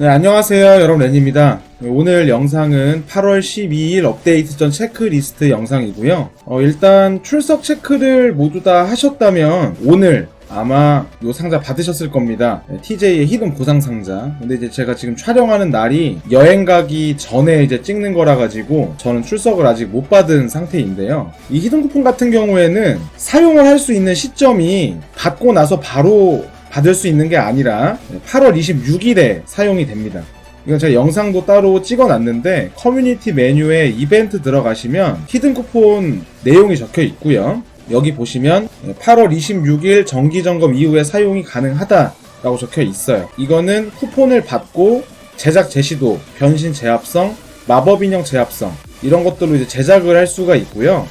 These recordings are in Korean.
네, 안녕하세요. 여러분, 렌입니다. 오늘 영상은 8월 12일 업데이트 전 체크리스트 영상이고요. 어, 일단 출석 체크를 모두 다 하셨다면 오늘 아마 요 상자 받으셨을 겁니다. 네, TJ의 히든 보상 상자. 근데 이제 제가 지금 촬영하는 날이 여행 가기 전에 이제 찍는 거라 가지고 저는 출석을 아직 못 받은 상태인데요. 이 히든 쿠폰 같은 경우에는 사용을 할 수 있는 시점이 받고 나서 바로 받을 수 있는 게 아니라 8월 26일에 사용이 됩니다. 이건 제가 영상도 따로 찍어 놨는데 커뮤니티 메뉴에 이벤트 들어가시면 히든 쿠폰 내용이 적혀 있고요. 여기 보시면 8월 26일 정기 점검 이후에 사용이 가능하다라고 적혀 있어요. 이거는 쿠폰을 받고 제작 제시도, 변신 제압성, 마법 인형 제압성 이런 것들로 이제 제작을 할 수가 있고요.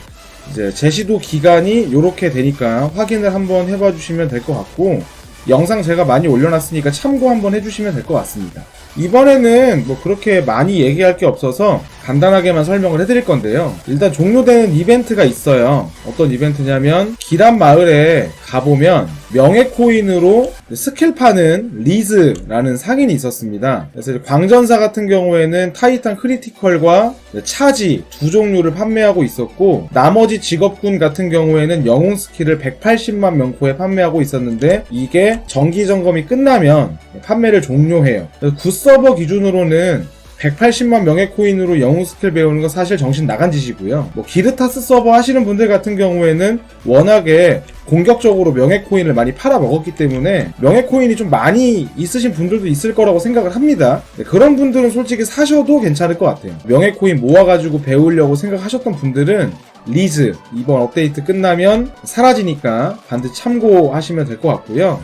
이제 제시도 기간이 이렇게 되니까 확인을 한번 해봐 주시면 될 것 같고 영상 제가 많이 올려놨으니까 참고 한번 해주시면 될 것 같습니다. 이번에는 뭐 그렇게 많이 얘기할 게 없어서 간단하게만 설명을 해드릴 건데요. 일단 종료되는 이벤트가 있어요. 어떤 이벤트냐면 기란 마을에 가보면 명예 코인으로 스킬 파는 리즈라는 상인이 있었습니다. 그래서 광전사 같은 경우에는 타이탄 크리티컬과 차지 두 종류를 판매하고 있었고 나머지 직업군 같은 경우에는 영웅 스킬을 180만 명코에 판매하고 있었는데 이게 정기 점검이 끝나면 판매를 종료해요. 그래 서 굿서버 기준으로는 180만 명예 코인으로 영웅 스킬 배우는 건 사실 정신 나간 짓이고요. 뭐 기르타스 서버 하시는 분들 같은 경우에는 워낙에 공격적으로 명예 코인을 많이 팔아 먹었기 때문에 명예 코인이 좀 많이 있으신 분들도 있을 거라고 생각을 합니다. 네, 그런 분들은 솔직히 사셔도 괜찮을 것 같아요. 명예 코인 모아가지고 배우려고 생각하셨던 분들은 리즈 이번 업데이트 끝나면 사라지니까 반드시 참고하시면 될 것 같고요.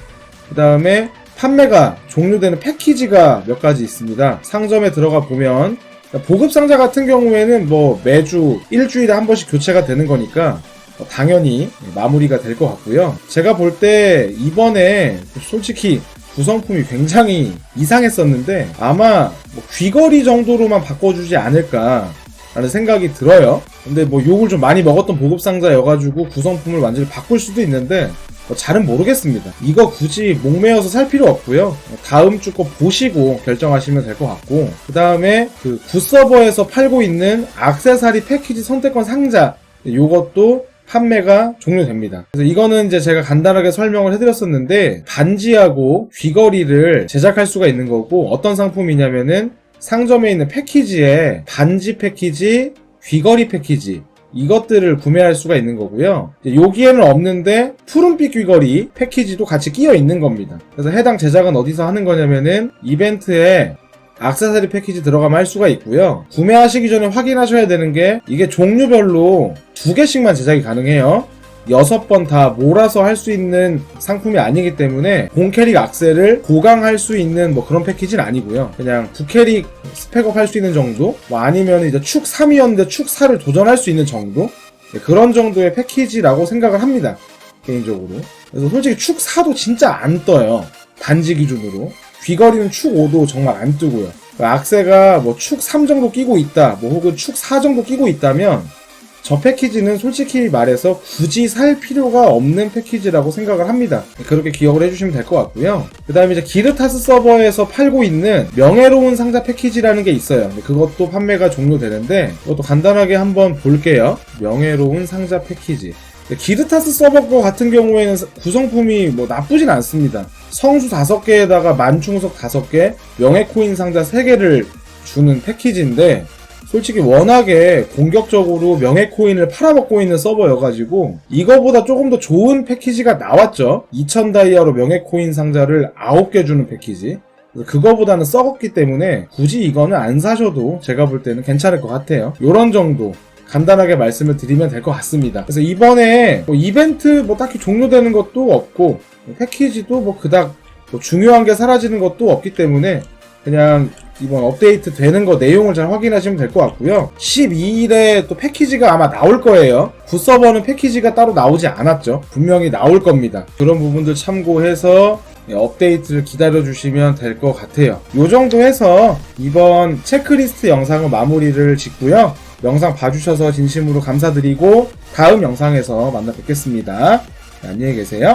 그 다음에 판매가 종료되는 패키지가 몇 가지 있습니다. 상점에 들어가 보면 보급 상자 같은 경우에는 뭐 매주 일주일에 한 번씩 교체가 되는 거니까 당연히 마무리가 될 것 같고요. 제가 볼 때 이번에 솔직히 구성품이 굉장히 이상했었는데 아마 뭐 귀걸이 정도로만 바꿔주지 않을까 라는 생각이 들어요. 근데 뭐 욕을 좀 많이 먹었던 보급 상자여가지고 구성품을 완전히 바꿀 수도 있는데 뭐 잘은 모르겠습니다. 이거 굳이 목매어서 살 필요 없고요. 다음 주 거 보시고 결정하시면 될 것 같고 그 다음에 그 굿서버에서 팔고 있는 악세사리 패키지 선택권 상자 요것도 판매가 종료됩니다. 그래서 이거는 이제 제가 간단하게 설명을 해드렸었는데 반지하고 귀걸이를 제작할 수가 있는 거고 어떤 상품이냐면은 상점에 있는 패키지에 반지 패키지, 귀걸이 패키지 이것들을 구매할 수가 있는 거고요. 여기에는 없는데 푸른빛 귀걸이 패키지도 같이 끼어 있는 겁니다. 그래서 해당 제작은 어디서 하는 거냐면은 이벤트에 악세사리 패키지 들어가면 할 수가 있고요. 구매하시기 전에 확인하셔야 되는 게 이게 종류별로 두 개씩만 제작이 가능해요. 여섯 번 다 몰아서 할 수 있는 상품이 아니기 때문에 본캐릭 악셀을 보강할 수 있는 뭐 그런 패키지는 아니고요. 그냥 부캐릭 스펙업 할 수 있는 정도? 뭐 아니면 이제 축 3이었는데 축 4를 도전할 수 있는 정도? 네, 그런 정도의 패키지라고 생각을 합니다. 개인적으로. 그래서 솔직히 축 4도 진짜 안 떠요. 단지 기준으로. 귀걸이는 축 5도 정말 안 뜨고요. 악세가 뭐 축 3 정도 끼고 있다, 뭐 혹은 축 4 정도 끼고 있다면 저 패키지는 솔직히 말해서 굳이 살 필요가 없는 패키지라고 생각을 합니다. 그렇게 기억을 해주시면 될 것 같고요. 그 다음에 이제 기르타스 서버에서 팔고 있는 명예로운 상자 패키지라는 게 있어요. 그것도 판매가 종료되는데 그것도 간단하게 한번 볼게요. 명예로운 상자 패키지. 기르타스 서버 거 같은 경우에는 구성품이 뭐 나쁘진 않습니다. 성수 5개에다가 만충석 5개, 명예코인 상자 3개를 주는 패키지인데 솔직히 워낙에 공격적으로 명예 코인을 팔아먹고 있는 서버여가지고 이거보다 조금 더 좋은 패키지가 나왔죠. 2000 다이아로 명예 코인 상자를 9개 주는 패키지. 그거보다는 썩었기 때문에 굳이 이거는 안 사셔도 제가 볼 때는 괜찮을 것 같아요. 요런 정도 간단하게 말씀을 드리면 될 것 같습니다. 그래서 이번에 뭐 이벤트 뭐 딱히 종료되는 것도 없고 패키지도 뭐 그닥 뭐 중요한 게 사라지는 것도 없기 때문에 그냥 이번 업데이트 되는 거 내용을 잘 확인하시면 될 것 같고요. 12일에 또 패키지가 아마 나올 거예요. 굿서버는 패키지가 따로 나오지 않았죠. 분명히 나올 겁니다. 그런 부분들 참고해서 업데이트를 기다려 주시면 될 것 같아요. 요 정도 해서 이번 체크리스트 영상을 마무리를 짓고요. 영상 봐주셔서 진심으로 감사드리고 다음 영상에서 만나 뵙겠습니다. 안녕히 계세요.